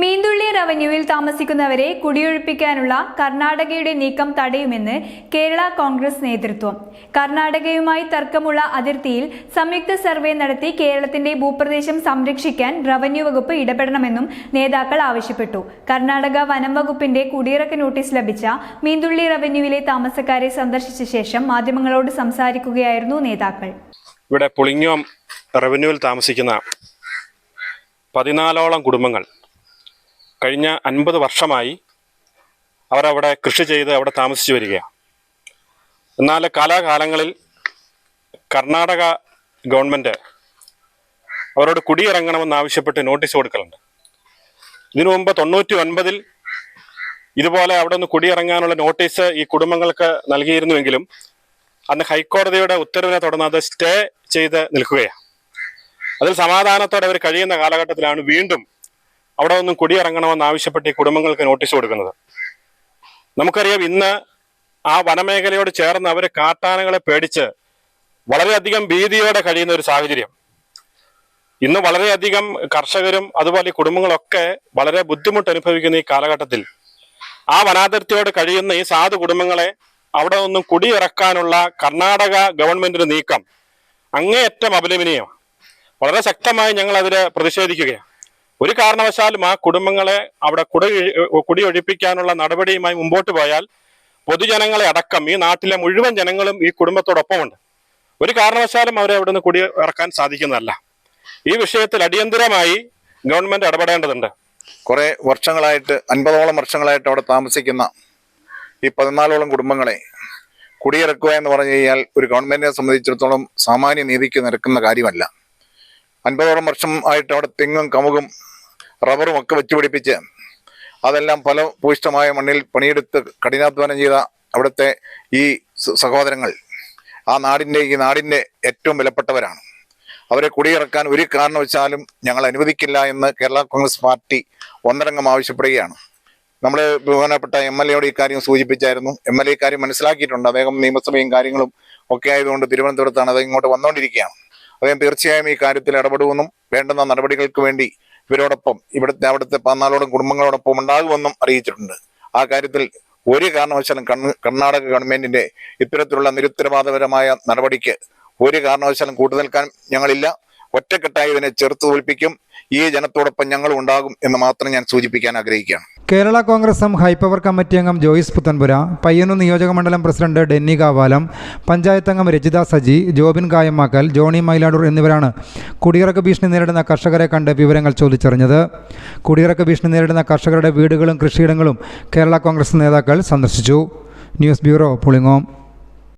മീന്തുള്ളി റവന്യൂവിൽ താമസിക്കുന്നവരെ കുടിയൊഴിപ്പിക്കാനുള്ള കർണാടകയുടെ നീക്കം തടയുമെന്ന് കേരള കോൺഗ്രസ് നേതൃത്വം. കർണാടകയുമായി തർക്കമുള്ള അതിർത്തിയിൽ സംയുക്ത സർവേ നടത്തി കേരളത്തിന്റെ ഭൂപ്രദേശം സംരക്ഷിക്കാൻ റവന്യൂ വകുപ്പ് ഇടപെടണമെന്നും നേതാക്കൾ ആവശ്യപ്പെട്ടു. കർണാടക വനം വകുപ്പിന്റെ കുടിയിറക്ക നോട്ടീസ് ലഭിച്ച മീന്തുള്ളി റവന്യൂവിലെ താമസക്കാരെ സന്ദർശിച്ച ശേഷം മാധ്യമങ്ങളോട് സംസാരിക്കുകയായിരുന്നു നേതാക്കൾ. ഇവിടെ പുളിങ്ങോം റവന്യൂവിൽ താമസിക്കുന്ന പതിനാലോളം കുടുംബങ്ങൾ കഴിഞ്ഞ അൻപത് വർഷമായി അവരവിടെ കൃഷി ചെയ്ത് അവിടെ താമസിച്ചു വരികയാണ്. എന്നാൽ കാലാകാലങ്ങളിൽ കർണാടക ഗവൺമെന്റ് അവരോട് കുടിയിറങ്ങണമെന്നാവശ്യപ്പെട്ട് നോട്ടീസ് കൊടുക്കലുണ്ട്. ഇതിനു മുമ്പ് തൊണ്ണൂറ്റി ഒൻപതിൽ ഇതുപോലെ അവിടെ നിന്ന് കുടിയിറങ്ങാനുള്ള നോട്ടീസ് ഈ കുടുംബങ്ങൾക്ക് നൽകിയിരുന്നുവെങ്കിലും അന്ന് ഹൈക്കോടതിയുടെ ഉത്തരവിനെ തുടർന്ന് അത് സ്റ്റേ ചെയ്ത് നിൽക്കുകയാണ്. അതിൽ സമാധാനത്തോടെ അവർ കഴിയുന്ന കാലഘട്ടത്തിലാണ് വീണ്ടും അവിടെ ഒന്നും കുടിയിറങ്ങണമെന്ന് ആവശ്യപ്പെട്ട് ഈ കുടുംബങ്ങൾക്ക് നോട്ടീസ് കൊടുക്കുന്നത്. നമുക്കറിയാം ഇന്ന് ആ വനമേഖലയോട് ചേർന്ന് അവർ കാട്ടാനകളെ പേടിച്ച് വളരെയധികം ഭീതിയോടെ കഴിയുന്ന ഒരു സാഹചര്യം. ഇന്ന് വളരെയധികം കർഷകരും അതുപോലെ കുടുംബങ്ങളൊക്കെ വളരെ ബുദ്ധിമുട്ട് അനുഭവിക്കുന്ന ഈ കാലഘട്ടത്തിൽ ആ വനാതിർത്തിയോട് കഴിയുന്ന ഈ സാധു കുടുംബങ്ങളെ അവിടെ നിന്നും കുടിയിറക്കാനുള്ള കർണാടക ഗവൺമെന്റിന്റെ നീക്കം അങ്ങേയറ്റം അപലപനീയമാണ്. വളരെ ശക്തമായി ഞങ്ങൾ അതിൽ പ്രതിഷേധിക്കുകയാണ്. ഒരു കാരണവശാലും ആ കുടുംബങ്ങളെ അവിടെ കുടി കുടിയൊഴിപ്പിക്കാനുള്ള നടപടിയുമായി മുമ്പോട്ട് പോയാൽ പൊതുജനങ്ങളെ അടക്കം ഈ നാട്ടിലെ മുഴുവൻ ജനങ്ങളും ഈ കുടുംബത്തോടൊപ്പമുണ്ട്. ഒരു കാരണവശാലും അവരെ അവിടെ നിന്ന് കുടി ഇറക്കാൻ സാധിക്കുന്നതല്ല. ഈ വിഷയത്തിൽ അടിയന്തരമായി ഗവൺമെന്റ് ഇടപെടേണ്ടതുണ്ട്. കുറെ വർഷങ്ങളായിട്ട് അൻപതോളം വർഷങ്ങളായിട്ട് അവിടെ താമസിക്കുന്ന ഈ പതിനാലോളം കുടുംബങ്ങളെ കുടിയിറക്കുക എന്ന് പറഞ്ഞു കഴിഞ്ഞാൽ ഒരു ഗവൺമെന്റിനെ സംബന്ധിച്ചിടത്തോളം സാമാന്യ നീതിക്ക് നിരക്കുന്ന കാര്യമല്ല. അൻപതോളം വർഷം ആയിട്ട് അവിടെ തെങ്ങും കമുകും റബ്ബറും ഒക്കെ വെച്ചുപിടിപ്പിച്ച് അതെല്ലാം പല ഭൂയിഷ്ടമായ മണ്ണിൽ പണിയെടുത്ത് കഠിനാധ്വാനം ചെയ്ത അവിടുത്തെ ഈ സഹോദരങ്ങൾ ആ നാടിന്റെ ഈ നാടിന്റെ ഏറ്റവും വിലപ്പെട്ടവരാണ്. അവരെ കുടിയിറക്കാൻ ഒരു കാരണവശാലും ഞങ്ങൾ അനുവദിക്കില്ല എന്ന് കേരള കോൺഗ്രസ് പാർട്ടി ഒന്നരംഗം ആവശ്യപ്പെടുകയാണ്. നമ്മൾ ബഹുമാനപ്പെട്ട എം എൽ എയോട് ഇക്കാര്യം സൂചിപ്പിച്ചായിരുന്നു. എം എൽ എ ഇക്കാര്യം മനസ്സിലാക്കിയിട്ടുണ്ട്. അദ്ദേഹം നിയമസഭയും കാര്യങ്ങളും ഒക്കെ ആയതുകൊണ്ട് തിരുവനന്തപുരത്താണ് അത് ഇങ്ങോട്ട് വന്നുകൊണ്ടിരിക്കുകയാണ്. അദ്ദേഹം തീർച്ചയായും ഈ കാര്യത്തിൽ ഇടപെടുമെന്നും വേണ്ടുന്ന നടപടികൾക്ക് വേണ്ടി ഇവരോടൊപ്പം ഇവിടുത്തെ അവിടുത്തെ പതിനാലോടും കുടുംബങ്ങളോടൊപ്പം ഉണ്ടാകുമെന്നും അറിയിച്ചിട്ടുണ്ട്. ആ കാര്യത്തിൽ ഒരു കാരണവശാലും കർണാടക ഗവൺമെന്റിന്റെ ഇത്തരത്തിലുള്ള നിരുത്തരവാദപരമായ നടപടിക്ക് ഒരു കാരണവശാലും കൂട്ടുനിൽക്കാൻ ഞങ്ങളില്ല. ഒറ്റക്കെട്ടായി ഇതിനെ ചെറുത്തു തോൽപ്പിക്കും. ഈ ജനത്തോടൊപ്പം ഞങ്ങൾ ഉണ്ടാകും എന്ന് മാത്രം ഞാൻ സൂചിപ്പിക്കാൻ ആഗ്രഹിക്കുകയാണ്. Kerala Congress M high power committee അംഗം ജോയിസ് പുത്തൻപുര പയ്യന്നൂർ നിയോജക മണ്ഡലം പ്രസിഡന്റ് ഡെന്നി കാവാലം പഞ്ചായത്ത് അംഗം രജിത സജി ജോബിൻ കായമാക്കൽ ജോണി മൈലാടൂർ എന്നിവരാണ് കുടിയിറക്ക ഭീഷണി നേരിടുന്ന കർഷകരെ കണ്ട് വിവരങ്ങൾ ചോദിച്ചറിഞ്ഞത്. കുടിയിറക്ക ഭീഷണി നേരിടുന്ന കർഷകരുടെ വീടുകളും കൃഷിയിടങ്ങളും കേരള കോൺഗ്രസ് നേതാക്കൾ സന്ദർശിച്ചു. News bureau Pulingome.